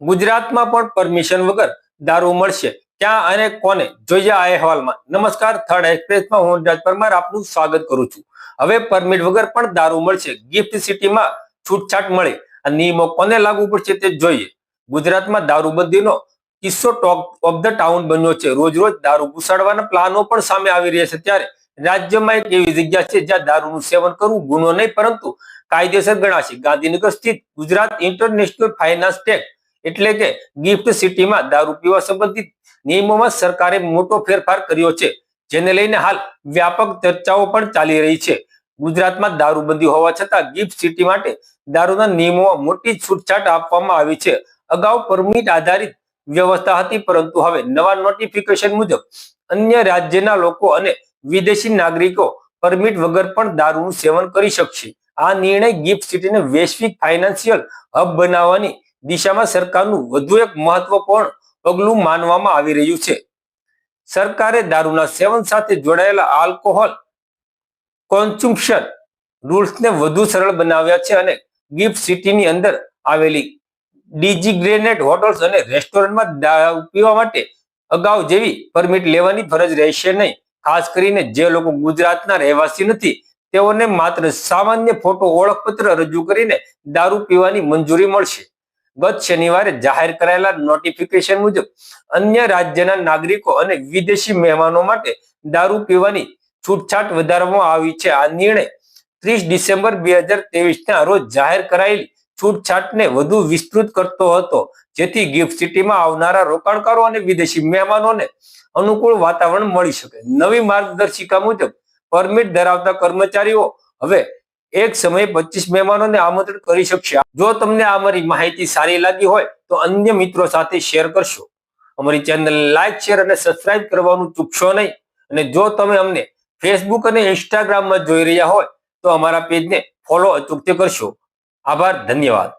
ગુજરાતમાં પણ પરમિશન વગર દારૂ મળશે. ક્યાં અને કોને? જોઈએ આ અહેવાલમાં. નમસ્કાર થર્ડ એક્સપ્રેસમાં હું રાજ પરમાર આપનું સ્વાગત કરું છું. હવે પરમિટ વગર પણ દારૂ મળશે. ગિફ્ટ સિટીમાં છૂટછાટ મળે. આ નિયમો કોને લાગુ પડશે તે જોઈએ. ગુજરાતમાં દારૂબંધીનો કિસ્સો ટોક ઓફ ધ ટાઉન બન્યો છે. રોજ રોજ દારૂ ઘુસાડવાના પ્લાનો પણ સામે આવી રહ્યા છે ત્યારે રાજ્યમાં એક એવી જગ્યા છે જ્યાં દારૂનું સેવન કરવું ગુનો નહીં, પરંતુ કાયદેસર ગણાશે. ગાંધીનગર સ્થિત ગુજરાત ઇન્ટરનેશનલ ફાઇનાન્સ ટેક એટલે કે ગિફ્ટ સિટીમાં દારૂ પીવા સંબંધિત નિયમોમાં સરકારે મોટો ફેરફાર કર્યો છે. જેને લઈને હાલ વ્યાપક ચર્ચાઓ પણ ચાલી રહી છે. ગુજરાતમાં દારૂબંધી હોવા છતાં ગિફ્ટ સિટી માટે દારૂના નિયમોમાં મોટી છૂટછાટ આપવામાં આવી છે. અગાઉ પરમિટ આધારિત વ્યવસ્થા હતી, પરંતુ હવે નવા નોટિફિકેશન મુજબ અન્ય રાજ્યના લોકો અને વિદેશી નાગરિકો પરમિટ વગર પણ દારૂનું સેવન કરી શકશે. આ નિર્ણય ગિફ્ટ સિટીને વૈશ્વિક ફાઇનાન્શિયલ હબ બનાવવાની દિશામાં સરકારનું વધુ એક મહત્વપૂર્ણ પગલું માનવામાં આવી રહ્યું છે. સરકારે દારૂના સેવન સાથે જોડાયેલા આલ્કોહોલ કોન્સ્યુમ્પશન રૂલ્સને વધુ સરળ બનાવ્યા છે અને ગિફ્ટ સિટીની અંદર આવેલી ડિજિગ્રેનેટ હોટલ્સ અને રેસ્ટોરન્ટમાં દારૂ પીવા માટે અગાઉ જેવી પરમિટ લેવાની ફરજ રહેશે નહીં. ખાસ કરીને જે લોકો ગુજરાતના રહેવાસી નથી, તેઓને માત્ર સામાન્ય ફોટો ઓળખપત્ર રજૂ કરીને દારૂ પીવાની મંજૂરી મળશે. ગત શનિવારે જાહેર કરાયેલા નોટિફિકેશન મુજબ અન્ય રાજ્યના નાગરિકો અને વિદેશી મહેમાનો માટે દારૂ પીવાની છૂટછાટ વધારવામાં આવી છે. આ નિર્ણય ત્રીસ ડિસેમ્બર બે હજાર ના રોજ જાહેર કરાયેલી છૂટછાટને વધુ વિસ્તૃત કરતો હતો, જેથી ગિફ્ટ સિટીમાં આવનારા રોકાણકારો અને વિદેશી મહેમાનોને અનુકૂળ વાતાવરણ મળી શકે. નવી માર્ગદર્શિકા મુજબ પરમિટ ધરાવતા કર્મચારીઓ હવે એક સમયે પચીસ મહેમાનોને આમંત્રણ કરી શકશે. જો તમને આ મારી માહિતી સારી લાગી હોય, તો અન્ય મિત્રો સાથે શેર કરશો. અમારી ચેનલ લાઈક, શેર અને સબસ્ક્રાઇબ કરવાનું ચૂકશો નહીં. અને જો તમે અમને ફેસબુક અને ઇન્સ્ટાગ્રામમાં જોઈ રહ્યા હોય, તો અમારા પેજને ફોલો અચૂકતે કરશો. આભાર, ધન્યવાદ.